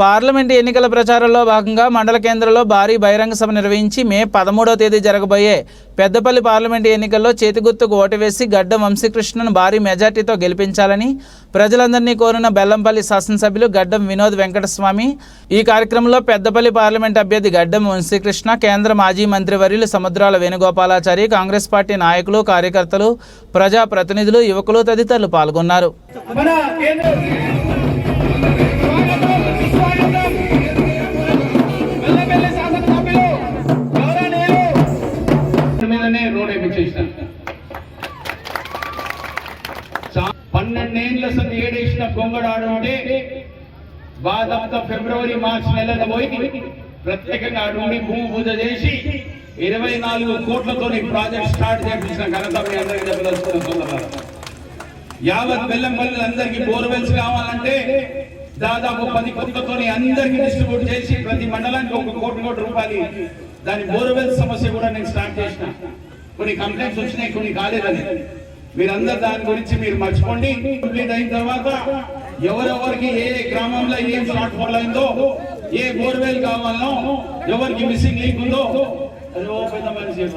Parliament ఎన్నికల ప్రచారంలో భాగంగా మండల కేంద్రంలో భారీ బహిరంగ సభ నిర్వహించి మే పదమూడవ తేదీ జరగబోయే పెద్దపల్లి పార్లమెంటు ఎన్నికల్లో చేతిగుర్తుకు ఓటు వేసి గడ్డం వంశీకృష్ణను భారీ మెజార్టీతో గెలిపించాలని ప్రజలందరినీ కోరిన బెల్లంపల్లి శాసనసభ్యులు గడ్డం వినోద్ వెంకటస్వామి. ఈ కార్యక్రమంలో పెద్దపల్లి పార్లమెంట్ అభ్యర్థి గడ్డం వంశీకృష్ణ కేంద్ర మాజీ మంత్రివర్యులు సముద్రాల వేణుగోపాలాచారి కాంగ్రెస్ పార్టీ నాయకులు కార్యకర్తలు ప్రజా ప్రతినిధులు యువకులు తదితరులు పాల్గొన్నారు. వెంటనే రోడ్ వేయించేసిన పన్నెండేళ్ళ సంది ఏడేసిన గొంగడాడు అంటే దాదాపు ఫిబ్రవరి మార్చి నెలలో పోయి ప్రత్యేకంగా అడుగుని భూమి పూజ చేసి ఇరవై నాలుగు కోట్లతో ప్రాజెక్ట్ స్టార్ట్ చేయించిన ఘనత మీ అందరికీ చెప్పదలుచుకున్న యావత్ బెల్లంపల్లి అందరికి బోర్వెల్స్ కావాలంటే దాదాపు పది కోట్లతో అందరికి డిస్ట్రిబ్యూట్ చేసి ప్రతి మండలానికి ఒక కోటి కోటి రూపాయలు దాని బోర్వెల్ సమస్య కూడా నేను స్టార్ట్ చేసిన. కొన్ని కంప్లైంట్స్ వచ్చినాయి కొన్ని కాలేదని. మీరందరు దాని గురించి మీరు మర్చిపోండి. కంప్లీట్ అయిన తర్వాత ఎవరెవరికి ఏ ఏ గ్రామంలో ఏం షార్ట్ ఫాల్ అయిందో ఏ బోర్వెల్ కావాలనో ఎవరికి మిస్సింగ్ లింక్ ఉందో అది ఓ పెద్ద మనిషి